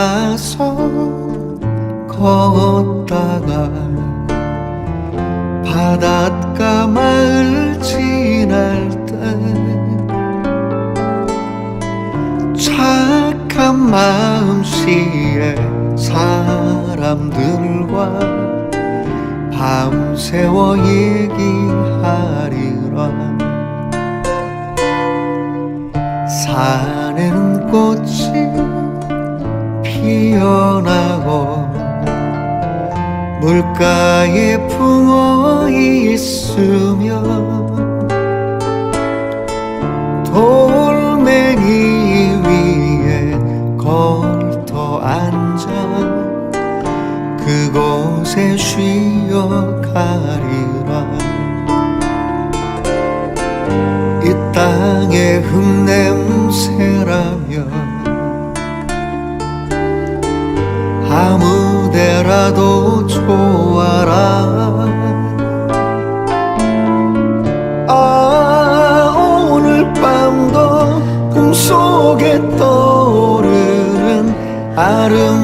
따라서 걷다가 바닷가 마을 지날 때 착한 마음씨의 사람들과 밤새워 얘기하리라. 산에는 꽃이 피어나고 물가에 붕어 있으며 돌멩이 위에 걸터 앉아 그곳에 쉬어 가리라. 이 땅의 흙냄새라며 아무데라도 좋아라. 아 오늘 밤도 꿈속에 떠오르는 아름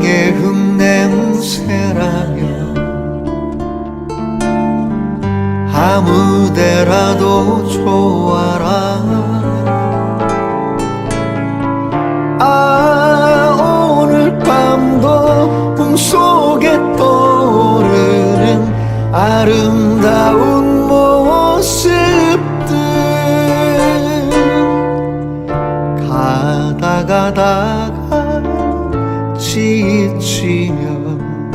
땅의 흙냄새라며 아무 데라도 좋아라. 아 오늘 밤도 꿈속에 떠오르는 아름다운 모습 지치면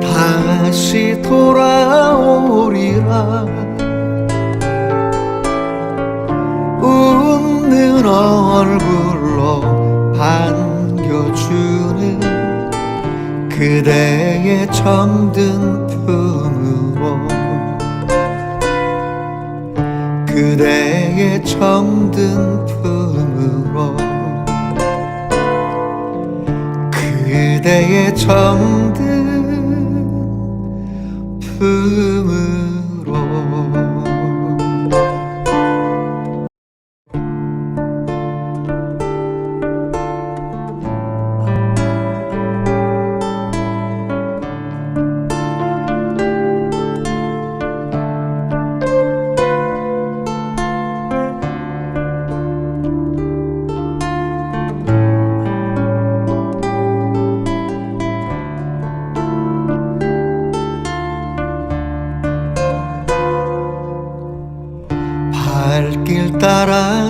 다시 돌아오리라. 웃는 얼굴로 반겨주는 그대의 정든 품으로. 그대의 정든 품으로 그대의 정든 품으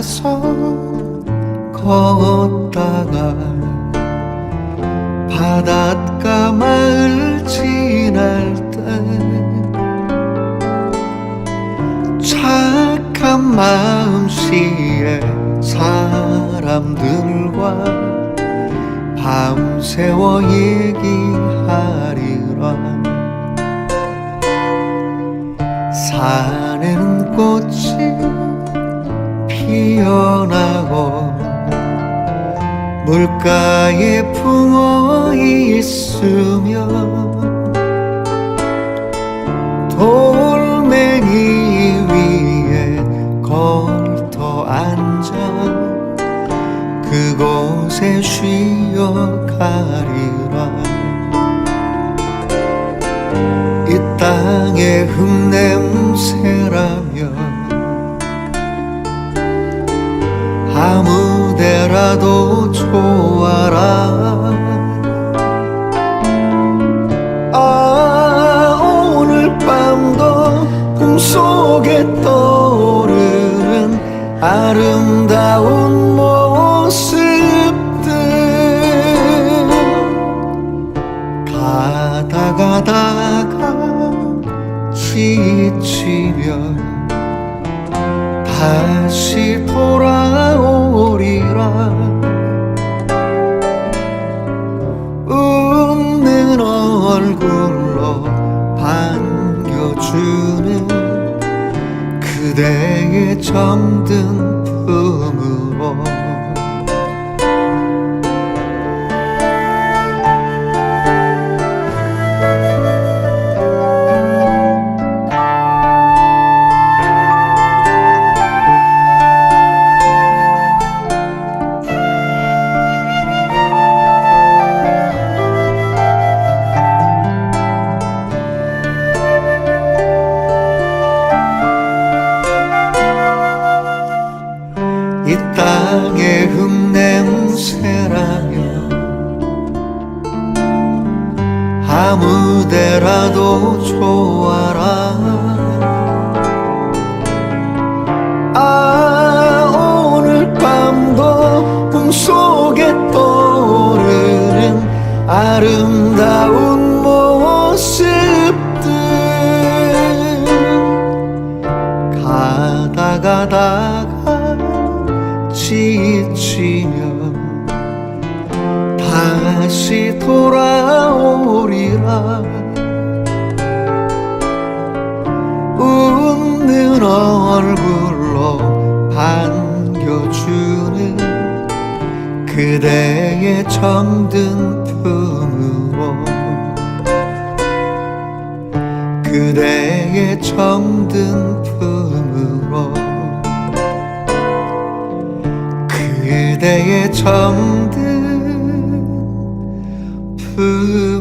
따라서 걷다가 바닷가 마을 지날 때 착한 마음씨의 사람들과 밤새워 얘기 물가에 붕어 있으며 돌멩이 위에 걸터 앉아 그곳에 쉬어 가리라 아름다운 모습들 가다 가다가 지치면 다시 돌아오리라. 웃는 얼굴로 반겨주는 그대의 정든 품으로 아무데라도 좋아라. 아 오늘 밤도 꿈속에 떠오르는 아름다운 모습 얼굴로 반겨주는 그대의 정든 품으로. 그대의 정든 품으로. 그대의 정든 품